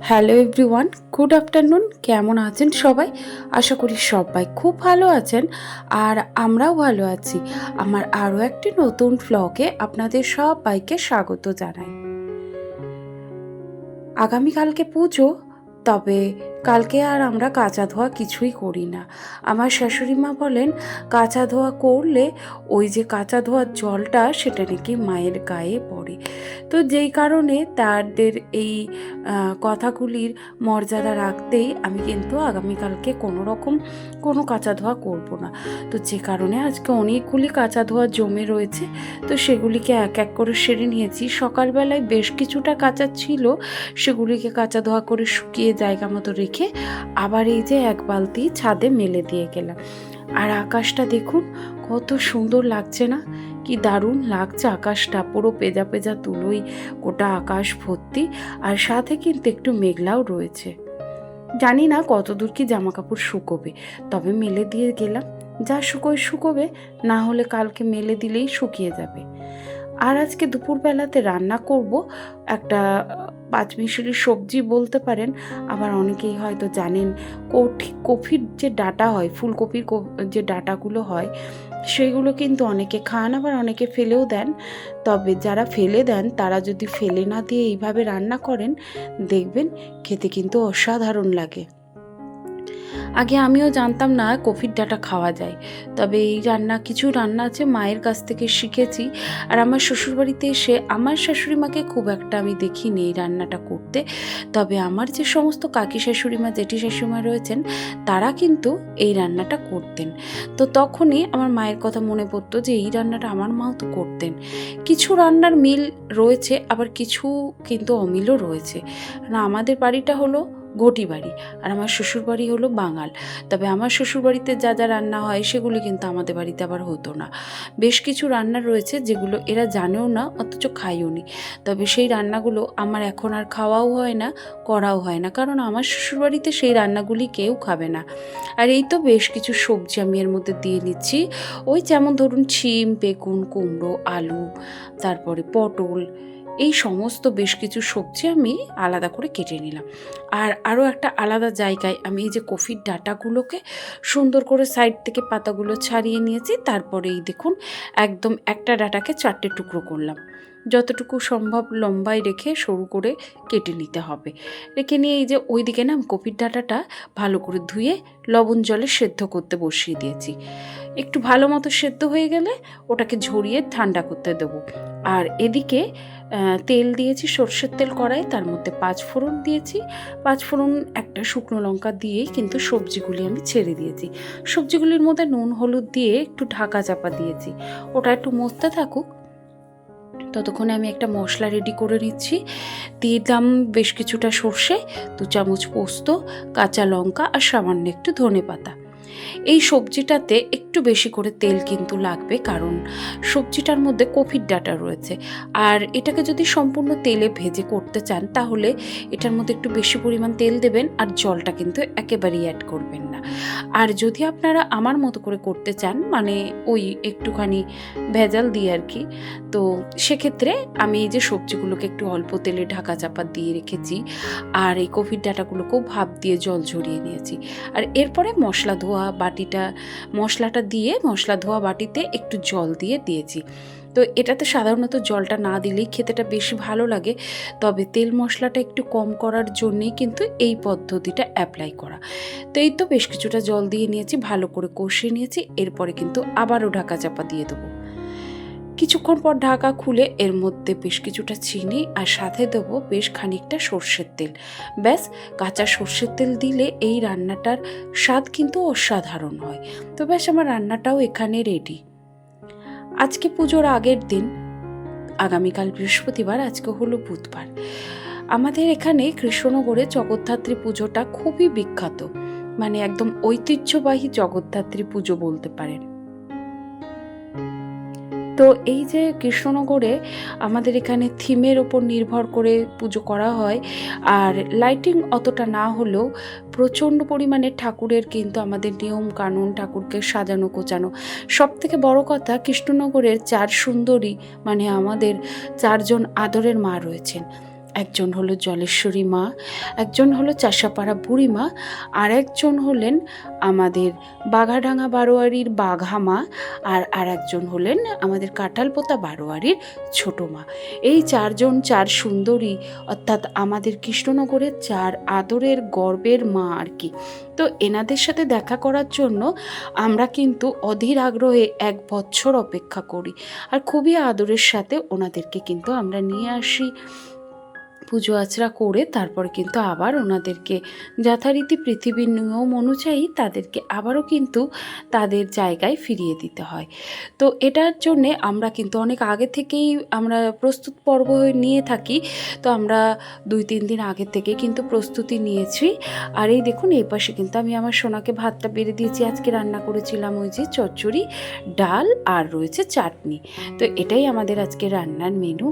Hello everyone good afternoon কেমন আছেন সবাই? আশা করি সবাই খুব ভালো আছেন। আর আমরাও ভালো আছি। আমার আরও একটি নতুন ফ্লগে আপনাদের সবাইকে স্বাগত জানাই। আগামীকালকে পুজো, তবে কালকে আর আমরা কাঁচা ধোয়া কিছুই করি না। আমার শাশুড়ি মা বলেন, কাঁচা ধোয়া করলে ওই যে কাঁচা ধোয়ার জলটা সেটা নাকি মায়ের গায়ে পড়ে। তো যেই কারণে তাদের এই কথাগুলির মর্যাদা রাখতেই আমি কিন্তু আগামীকালকে কোনো রকম কোনো কাঁচা ধোয়া করব না। তো যে কারণে আজকে অনেকগুলি কাঁচা ধোয়া জমে রয়েছে, তো সেগুলিকে এক এক করে সেরে নিয়েছি। সকালবেলায় বেশ কিছুটা কাঁচা ছিল, সেগুলিকে কাঁচা ধোয়া করে শুকিয়ে জায়গা মতো রেখে আবার এই যে এক বালতি ছাদে মেলে দিয়ে গেলাম। আর আকাশটা দেখুন, কত সুন্দর লাগছে না? কি দারুণ লাগছে আকাশটা, পুরো পেজা পেজা তুলোই, গোটা আকাশ ভর্তি, আর সাথে কিন্তু একটু মেঘলাও রয়েছে। জানি না কতদূর কি জামা কাপড় শুকোবে, তবে মেলে দিয়ে গেলাম। যা শুকোয় শুকোবে, না হলে কালকে মেলে দিলেই শুকিয়ে যাবে। আর আজকে দুপুরবেলাতে রান্না করব একটা পাঁচমিশালি সবজি বলতে পারেন, আবার অনেকেই হয়তো জানেন কঠি, কফির যে ডাটা হয়, ফুলকপির যে ডাটাগুলো হয়, সেগুলো কিন্তু অনেকে খান, আবার অনেকে ফেলেও দেন। তবে যারা ফেলে দেন, তারা যদি ফেলে না দিয়ে এইভাবে রান্না করেন, দেখবেন খেতে কিন্তু অসাধারণ লাগে। আগে আমিও জানতাম না কফির ডাটা খাওয়া যায়। তবে এই রান্না, কিছু রান্না আছে মায়ের কাছ থেকে শিখেছি। আর আমার শ্বশুরবাড়িতে এসে আমার শাশুড়ি মাকে খুব একটা আমি দেখিনি এই রান্নাটা করতে। তবে আমার যে সমস্ত কাকি শাশুড়িমা, জেঠি শাশুড়িমা রয়েছেন, তারা কিন্তু এই রান্নাটা করতেন। তো তখনই আমার মায়ের কথা মনে পড়তো যে এই রান্নাটা আমার মাও তো করতেন। কিছু রান্নার মিল রয়েছে, আবার কিছু কিন্তু অমিলও রয়েছে। না, আমাদের বাড়িটা হলো ঘটি বাড়ি। আর আমার শ্বশুর বাড়ি হলো বাঙাল। তবে আমার শ্বশুর বাড়িতে যা যা রান্না হয় সেগুলি কিন্তু আমাদের বাড়িতে আবার হতো না। বেশ কিছু রান্না রয়েছে যেগুলো এরা জানেও না, অথচ খাইও নি। তবে সেই রান্নাগুলো আমার এখন আর খাওয়াও হয় না, করাও হয় না। কারণ আমার শ্বশুর বাড়িতে সেই রান্নাগুলি কেউ খাবে না। আর এই তো বেশ কিছু সবজি আমি এর মধ্যে দিয়ে নিচ্ছি। ওই যেমন ধরুন শিম বেগুন, কুমড়ো, আলু, তারপরে পটল এই সমস্ত বেশ কিছু সবজি আমি আলাদা করে কেটে নিলাম। আর আরও একটা আলাদা জায়গায় আমি এই যে কফির ডাটাগুলোকে সুন্দর করে সাইড থেকে পাতাগুলো ছাড়িয়ে নিয়েছি, তারপরে এই দেখুন, একদম একটা ডাটাকে চারটে টুকরো করলাম। যতটুকু সম্ভব লম্বায় রেখে সরু করে কেটে নিতে হবে। রেখে নিয়ে এই যে ওইদিকে না কপির ডাটাটা ভালো করে ধুয়ে লবণ জলে সেদ্ধ করতে বসিয়ে দিয়েছি। একটু ভালো মতো সেদ্ধ হয়ে গেলে ওটাকে ঝরিয়ে ঠান্ডা করতে দেবো। আর এদিকে তেল দিয়েছি, সর্ষের তেল কড়াই তার মধ্যে পাঁচ ফোড়ন দিয়েছি। পাঁচ ফোড়ন একটা শুকনো লঙ্কা দিয়েই কিন্তু সবজিগুলি আমি ছেড়ে দিয়েছি। সবজিগুলির মধ্যে নুন, হলুদ দিয়ে একটু ঢাকা চাপা দিয়েছি। ওটা একটু মস্তে থাকুক ততক্ষণে আমি একটা মশলা রেডি করে নিচ্ছি। দিলাম বেশ কিছুটা সর্ষে, দু চামচ পোস্ত, কাঁচা লঙ্কা আর সামান্য একটু ধনে পাতা এই সবজিটাতে একটু বেশি করে তেল কিন্তু লাগবে, কারণ সবজিটার মধ্যে কফির ডাটা রয়েছে। আর এটাকে যদি সম্পূর্ণ তেলে ভেজে করতে চান, তাহলে এটার মধ্যে একটু বেশি পরিমাণ তেল দেবেন আর জলটা কিন্তু একেবারেই অ্যাড করবেন না। আর যদি আপনারা আমার মতো করে করতে চান মানে ওই একটুখানি ভেজাল দিয়ে আর কি, তো সেক্ষেত্রে আমি এই যে সবজিগুলোকে একটু অল্প তেলে ঢাকা চাপা দিয়ে রেখেছি, আর এই কফির ডাটাগুলোকেও ভাপ দিয়ে জল ঝরিয়ে নিয়েছি। আর এরপরে মশলা ধোয়া বাটিটা, মশলাটা দিয়ে মশলা ধোয়া বাটিতে একটু জল দিয়ে দিয়েছি। তো এটাতে সাধারণত জলটা না দিলেই খেতেটা বেশি ভালো লাগে, তবে তেল মশলাটা একটু কম করার জন্যেই কিন্তু এই পদ্ধতিটা অ্যাপ্লাই করা। তো এই তো বেশ কিছুটা জল দিয়ে নিয়েছি, ভালো করে কষিয়ে নিয়েছি, এরপরে কিন্তু আবারও ঢাকা চাপা দিয়ে দেবো। কিছুক্ষণ পর ঢাকা খুলে এর মধ্যে বেশ কিছুটা চিনি আর সাথে দেবো বেশ খানিকটা সর্ষের তেল। ব্যাস, কাঁচা সর্ষের তেল দিলে এই রান্নাটার স্বাদ কিন্তু অসাধারণ হয়। তো ব্যাস, আমার রান্নাটাও এখানে রেডি আজকে পুজোর আগের দিন, আগামীকাল বৃহস্পতিবার, আজকে হলো বুধবার। আমাদের এখানে কৃষ্ণনগরে জগদ্ধাত্রী পুজোটা খুবই বিখ্যাত। মানে একদম ঐতিহ্যবাহী জগদ্ধাত্রী পুজো বলতে পারেন। তো এই যে কৃষ্ণনগরে আমাদের এখানে থিমের ওপর নির্ভর করে পুজো করা হয়, আর লাইটিং অতটা না হলেও প্রচণ্ড পরিমাণে ঠাকুরের কিন্তু আমাদের নিয়ম কানুন ঠাকুরকে সাজানো কোচানো সব থেকে বড়ো কথা কৃষ্ণনগরের চার সুন্দরী মানে আমাদের চারজন আদরের মা রয়েছেন। একজন হলো জলেশ্বরী মা, একজন হলো চাষাপাড়া বুড়ি মা, আর একজন হলেন আমাদের বাঘাডাঙ্গা বারোয়ারির বাঘা মা, আর আর একজন হলেন আমাদের কাঁঠালপোতা বারোয়ারির ছোট মা। এই চারজন চার সুন্দরী, অর্থাৎ আমাদের কৃষ্ণনগরের চার আদরের গর্বের মা আর কি। তো এনাদের সাথে দেখা করার জন্য আমরা কিন্তু অধীর আগ্রহে এক বছর অপেক্ষা করি, আর খুবই আদরের সাথে ওনাদেরকে কিন্তু আমরা নিয়ে আসি। পুজো আচরা করে তারপর কিন্তু আবার ওনাদেরকে যথারীতি পৃথিবীর নিয়ম অনুযায়ী তাদেরকে আবারও কিন্তু তাদের জায়গায় ফিরিয়ে দিতে হয়। তো এটার জন্যে আমরা কিন্তু অনেক আগে থেকেই আমরা প্রস্তুত পর্ব নিয়ে থাকি। তো আমরা দুই, তিন দিন আগে থেকে কিন্তু প্রস্তুতি নিয়েছি। আর এই দেখুন, এই পাশে কিন্তু আমি আমার সোনাকে ভাতটা বেড়ে দিয়েছি। আজকে রান্না করেছিলাম ওই যে চচ্চড়ি, ডাল আর রয়েছে চাটনি। তো এটাই আমাদের আজকে রান্নার মেনু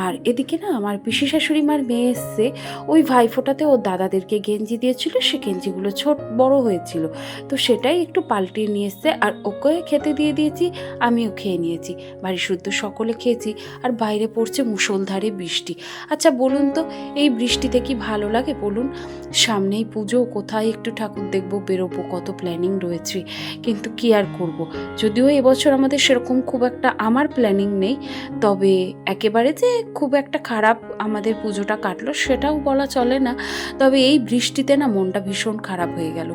আর এদিকে না আমার পিসি শাশুড়ি মার মেয়ে এসছে, ওই ভাইফোঁটাতে ওর দাদাদেরকে গেঞ্জি দিয়েছিল, সে গেঞ্জিগুলো ছোট বড় হয়েছিল। তো সেটাই একটু পাল্টিয়ে নিয়ে এসছে, আর ওকে খেতে দিয়ে দিয়েছি, আমিও খেয়ে নিয়েছি। বাড়ি শুদ্ধ সকলে খেয়েছি, আর বাইরে পড়ছে মুষলধারে বৃষ্টি। আচ্ছা বলুন তো, এই বৃষ্টিতে কি ভালো লাগে? বলুন, সামনেই পুজো, কোথায় একটু ঠাকুর দেখব, বেরোবো, কত প্ল্যানিং রয়েছে, কিন্তু কি আর করব। যদিও এবছর আমাদের সেরকম খুব একটা, আমার প্ল্যানিং নেই, তবে একেবারে যে খুব একটা খারাপ আমাদের পুজোটা কাটলো, সেটাও বলা চলে না। তবে এই বৃষ্টিতে না মনটা ভীষণ খারাপ হয়ে গেল।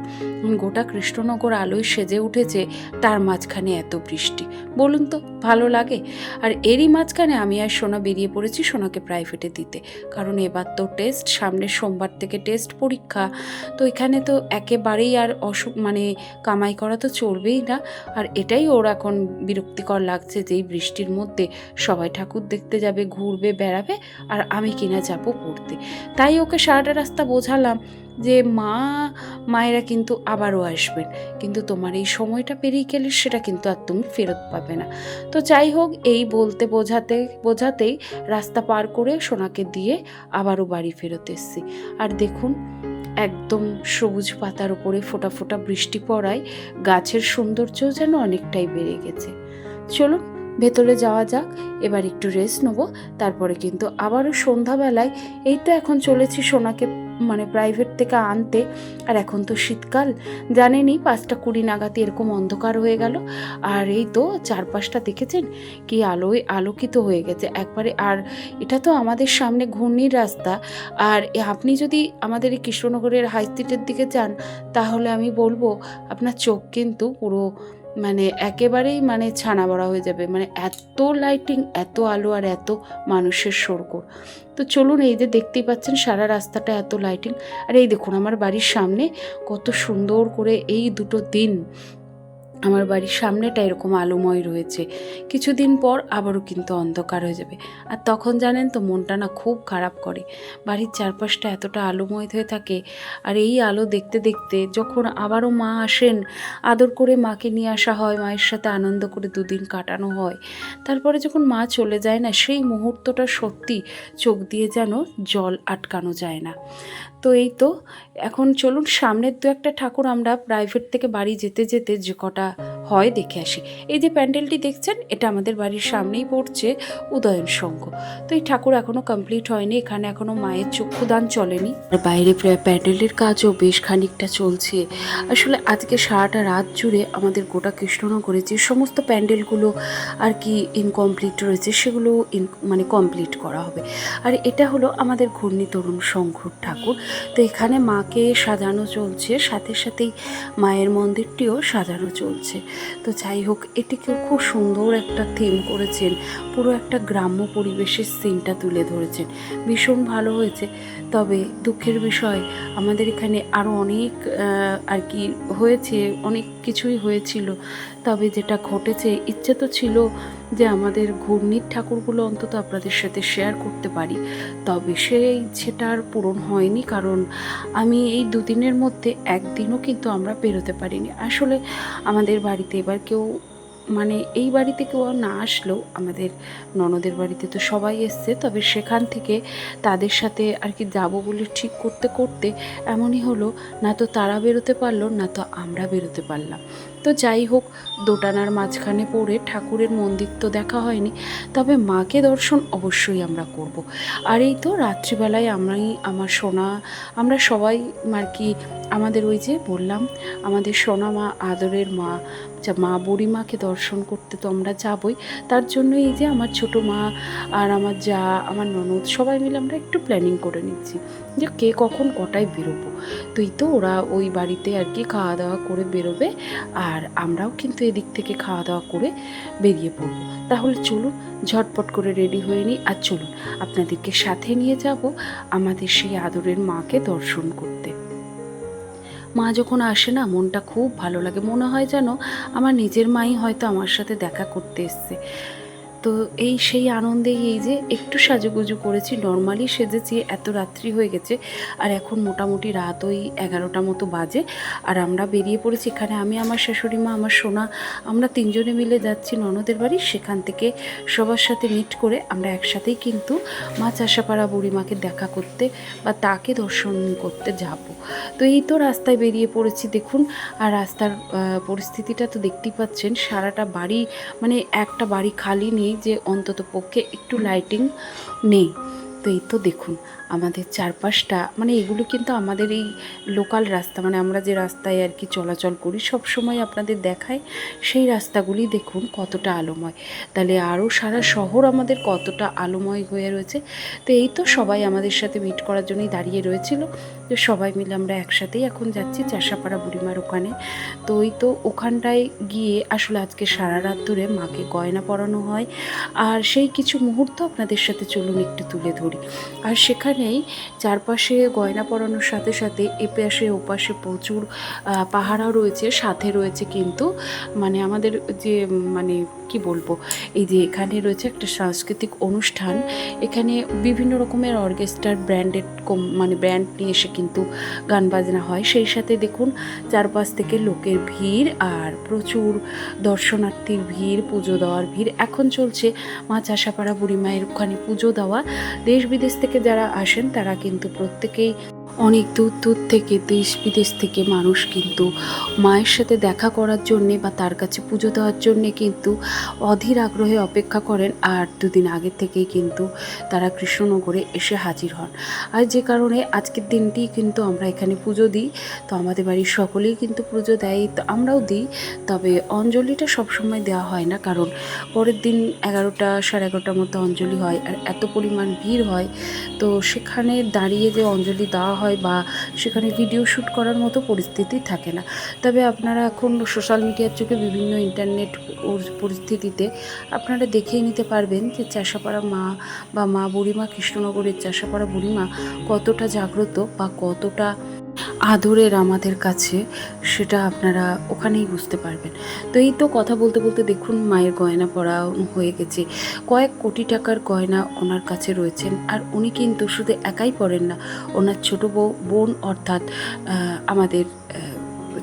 গোটা কৃষ্ণনগর আলোয় সেজে উঠেছে তার মাঝখানে এত বৃষ্টি। বলুন তো, ভালো লাগে? আর এরই মাঝখানে আমি আর সোনা বেরিয়ে পড়েছি সোনাকে প্রাইভেটে দিতে। কারণ এবার তো টেস্ট সামনের সোমবার থেকে টেস্ট পরীক্ষা। তো এখানে তো একেবারেই আর অসুখ মানে কামাই করা তো চলবেই না। আর এটাই ওর এখন বিরক্তিকর লাগছে যে এই বৃষ্টির মধ্যে সবাই ঠাকুর দেখতে যাবে, ঘুরবে, বেড়াবে। আর আমি কিনা যাব? পড়তে। তাই ওকে সারাটা রাস্তা বোঝালাম যে, মা, মায়েরা কিন্তু আবারও আসবেন। কিন্তু তোমার এই সময়টা পেরিয়ে গেলে সেটা কিন্তু আর তুমি ফেরত পাবে না। তো যাই হোক, এই বলতে বোঝাতে, বোঝাতেই রাস্তা পার করে সোনাকে দিয়ে আবারও বাড়ি ফেরত এসছি। আর দেখুন, একদম সবুজ পাতার উপরে ফোটা ফোটা বৃষ্টি পড়ায় গাছের সৌন্দর্য যেন অনেকটাই বেড়ে গেছে। চলুন ভেতরে যাওয়া যাক, এবার একটু রেস্ট নেব, তারপরে কিন্তু আবারও সন্ধ্যাবেলায়, এই তো এখন চলেছি সোনাকে মানে প্রাইভেট থেকে আনতে, আর এখন তো শীতকাল, জানেনই পাঁচটা কুড়ি নাগাতে এরকম অন্ধকার হয়ে গেল, আর এই তো চারপাশটা দেখেছেন? কি আলোয় আলোকিত হয়ে গেছে, একবারে, আর এটা তো আমাদের সামনে ঘূর্ণির রাস্তা, আর আপনি যদি আমাদের এই কৃষ্ণনগরের হাই স্ট্রিটের দিকে যান, তাহলে আমি বলব, আপনার চোখ কিন্তু পুরো মানে একেবারেই মানে ছানা বড়া হয়ে যাবে। মানে এত লাইটিং এত আলো আর এত মানুষের সরগোর তো চলুন এই যে দেখতেই পাচ্ছেন সারা রাস্তাটা এত লাইটিং আর এই দেখুন, আমার বাড়ির সামনে কত সুন্দর করে এই দুটো দিন আমার বাড়ির সামনেটা এরকম আলোময় রয়েছে। কিছুদিন পর আবারও কিন্তু অন্ধকার হয়ে যাবে। আর তখন জানেন তো, মনটা না খুব খারাপ করে। বাড়ির চারপাশটা এতটা আলোময় হয়ে থাকে, আর এই আলো দেখতে দেখতে যখন আবারও মা আসেন, আদর করে মাকে নিয়ে আসা হয়, মায়ের সাথে আনন্দ করে দুদিন কাটানো হয়। তারপরে যখন মা চলে যায় না, সেই মুহূর্তটা সত্যি চোখ দিয়ে যেন জল আটকানো যায় না। তো এই তো, এখন চলুন সামনের দু একটা ঠাকুর আমরা প্রাইভেট থেকে বাড়ি যেতে যেতে যে কটা হয় দেখে আসি। এই যে প্যান্ডেলটি দেখছেন, এটা আমাদের বাড়ির সামনেই পড়ছে উদয়ন সংঘ। তো এই ঠাকুর এখনও কমপ্লিট হয়নি, এখানে এখনও মায়ের চক্ষুদান চলেনি। আর বাইরে প্রায় প্যান্ডেলের কাজও বেশ খানিকটা চলছে। আসলে আজকে সারাটা রাত জুড়ে আমাদের গোটা কৃষ্ণনগরে যে সমস্ত প্যান্ডেলগুলো আর কি ইনকমপ্লিট রয়েছে, সেগুলো মানে কমপ্লিট করা হবে। আর এটা হলো আমাদের ঘূর্ণি তরুণ সংঘর ঠাকুর। তো এখানে মাকে সাজানো চলছে, সাথে সাথেই মায়ের মন্দিরটিও সাজানো চলছে। তো যাই হোক এটিকেও খুব সুন্দর একটা থিম করেছেন, পুরো একটা গ্রাম্য পরিবেশের সিনটা তুলে ধরেছেন। ভীষণ ভালো হয়েছে। তবে দুঃখের বিষয়, আমাদের এখানে আরও অনেক আর কি হয়েছে, অনেক কিছুই হয়েছিল। তবে যেটা ঘটেছে, ইচ্ছে তো ছিল যে আমাদের ঘূর্ণির ঠাকুরগুলো অন্তত আপনাদের সাথে শেয়ার করতে পারি। তবে সেই ইচ্ছেটা আর পূরণ হয়নি কারণ আমি এই দুদিনের মধ্যে একদিনও কিন্তু আমরা বেরোতে পারিনি। আসলে আমাদের বাড়িতে এবার কেউ মানে এই বাড়িতে কেউ না আসলেও আমাদের ননদের বাড়িতে তো সবাই এসছে, তবে সেখান থেকে তাদের সাথে আর কি যাব বলে ঠিক করতে করতে এমনই হলো, না তো তারা বেরোতে পারল, না তো আমরা বেরোতে পারলাম। তো যাই হোক, দোটানার মাঝখানে পড়ে ঠাকুরের মন্দির তো দেখা হয়নি, তবে মাকে দর্শন অবশ্যই আমরা করব। আর এই তো রাত্রিবেলায় আমরাই, আমার সোনা, আমরা সবাই আর কি আমাদের ওই যে বললাম, আমাদের সোনা মা আদরের মা, যা মা বুড়িমাকে দর্শন করতে তো আমরা যাবই, তার জন্য এই যে আমার ছোট মা আর আমার যা, আমার ননদ, সবাই মিলে আমরা একটু প্ল্যানিং করে নিচ্ছি যে কে কখন কটায় বেরোবো তুই তো ওরা ওই বাড়িতে আর কি খাওয়া দাওয়া করে বেরোবে, আর আমরাও কিন্তু এদিক থেকে খাওয়া দাওয়া করে বেরিয়ে পড়ব। তাহলে চলুন, ঝটপট করে রেডি হয়ে নিই আর চলুন, আপনাদেরকে সাথে নিয়ে যাব আমাদের সেই আদরের মাকে দর্শন করতে। মা যখন আসে না, মনটা খুব ভালো লাগে। মনে হয় যেন আমার নিজের মাই হয়তো আমার সাথে দেখা করতে এসছে। তো এই সেই আনন্দেই এই যে একটু সাজুগুজু করেছি। নর্মালি সেজেছি, এত রাত্রি হয়ে গেছে, আর এখন মোটামুটি রাত ওই এগারোটা মতো বাজে। আর আমরা বেরিয়ে পড়েছি, এখানে আমি, আমার শাশুড়ি মা, আমার সোনা, আমরা তিনজনে মিলে যাচ্ছি ননদের বাড়ি। সেখান থেকে সবার সাথে মিট করে আমরা একসাথেই কিন্তু মা চাষাপাড়া বুড়িমাকে দেখা করতে বা তাকে দর্শন করতে যাব। তো এই তো রাস্তায় বেরিয়ে পড়েছি, দেখুন। আর রাস্তার পরিস্থিতিটা তো দেখতেই পাচ্ছেন, সারাটা বাড়ি মানে একটা বাড়ি খালি নেই যে অন্তত পক্ষে একটু লাইটিং নেই। তো এই তো দেখুন, আমাদের চারপাশটা মানে এগুলো কিন্তু আমাদের এই লোকাল রাস্তা মানে আমরা যে রাস্তায় আর কি চলাচল করি, সব সময় আপনাদের দেখায়, সেই রাস্তাগুলি দেখুন কতটা আলোময়। তাহলে আরও সারা শহর আমাদের কতটা আলোময় হয়ে রয়েছে। তো এই তো সবাই আমাদের সাথে মিট করার জন্যই দাঁড়িয়ে রয়েছিল। তো সবাই মিলে আমরা একসাথেই এখন যাচ্ছি চাষাপাড়া বুড়িমার ওখানে। তো ওই তো ওখানটায় গিয়ে আসলে আজকে সারা রাত ধরে মাকে গয়না পরানো হয়। আর সেই কিছু মুহূর্ত আপনাদের সাথে চলুন একটু তুলে ধরি। আর সেখানেই চারপাশে গয়না পরানোর সাথে সাথে এপাশে ওপাশে প্রচুর আহ, পাহারাও রয়েছে সাথে রয়েছে কিন্তু। মানে আমাদের যে মানে কি বলব? এই যে এখানে রয়েছে একটা সাংস্কৃতিক অনুষ্ঠান। এখানে বিভিন্ন রকমের অর্কেস্ট্রার ব্র্যান্ডেড মানে ব্র্যান্ড নিয়ে এসে কিন্তু গান বাজনা হয়। সেই সাথে দেখুন, চারপাশ থেকে লোকের ভিড় আর প্রচুর দর্শনার্থীর ভিড়, পুজো দেওয়ার ভিড়। এখন চলছে মা চাষাপাড়া বুড়ি মায়ের ওখানে পুজো দেওয়া। দেশ বিদেশ থেকে যারা আসেন, তারা কিন্তু প্রত্যেকেই অনেক দূর দূর থেকে, দেশ বিদেশ থেকে মানুষ কিন্তু মায়ের সাথে দেখা করার জন্যে বা তার কাছে পুজো দেওয়ার জন্যে কিন্তু অধীর আগ্রহে অপেক্ষা করেন আর দুদিন আগের থেকেই কিন্তু তারা কৃষ্ণনগরে এসে হাজির হন। আর যে কারণে আজকের দিনটি কিন্তু আমরা এখানে পুজো দিই। তো আমাদের বাড়ির সকলেই কিন্তু পুজো দেয়। তো আমরাও দিই। তবে অঞ্জলিটা সবসময় দেওয়া হয় না। কারণ পরের দিন এগারোটা, সাড়ে এগারোটার মতো অঞ্জলি হয় আর এত পরিমাণ ভিড় হয়। তো সেখানে দাঁড়িয়ে যে অঞ্জলি দেওয়া হয় বা সেখানে ভিডিও শ্যুট করার মতো পরিস্থিতি থাকে না। তবে আপনারা এখন সোশ্যাল মিডিয়ার যুগে বিভিন্ন ইন্টারনেট পরিস্থিতিতে আপনারা দেখেই নিতে পারবেন যে চাষাপাড়া মা বা মা বুড়িমা কৃষ্ণনগরের চাষাপাড়া বুড়িমা কতটা জাগ্রত বা কতটা আদরের আমাদের কাছে, সেটা আপনারা ওখানেই বুঝতে পারবেন। তো এই তো কথা বলতে বলতে দেখুন, মায়ের গয়না পরা হয়ে গেছে। কয়েক কোটি টাকার গয়না ওনার কাছে রয়েছেন, আর উনি কিন্তু শুধু একাই পড়েন না, ওনার ছোট বউ, বোন অর্থাৎ আমাদের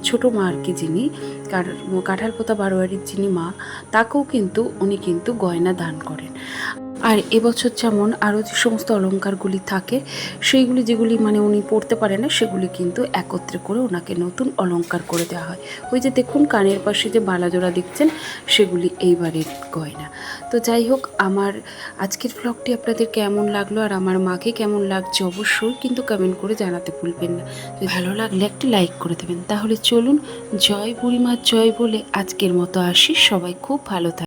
ছোট মা আর কি যিনি কাঁঠালপোতা বারোয়ারির যিনি মা, তাকেও কিন্তু উনি কিন্তু গয়না দান করেন। আর এবছর যেমন আরও যে সমস্ত অলংকারগুলি থাকে, সেইগুলি যেগুলি মানে উনি পড়তে পারে না, সেগুলি কিন্তু একত্রে করে ওনাকে নতুন অলংকার করে দেওয়া হয়। ওই যে দেখুন, কানের পাশে যে বালাজোড়া দেখছেন, সেগুলি এইবারের গয়না। তো যাই হোক, আমার আজকের ব্লগটি আপনাদের কেমন লাগল আর আমার মাকে কেমন লাগছে অবশ্যই কিন্তু কমেন্ট করে জানাতে ভুলবেন না। ভালো লাগলে একটি লাইক করে দেবেন। তাহলে চলুন, জয় বুড়িমার জয় বলে আজকের মতো আসি। সবাই খুব ভালো থাকে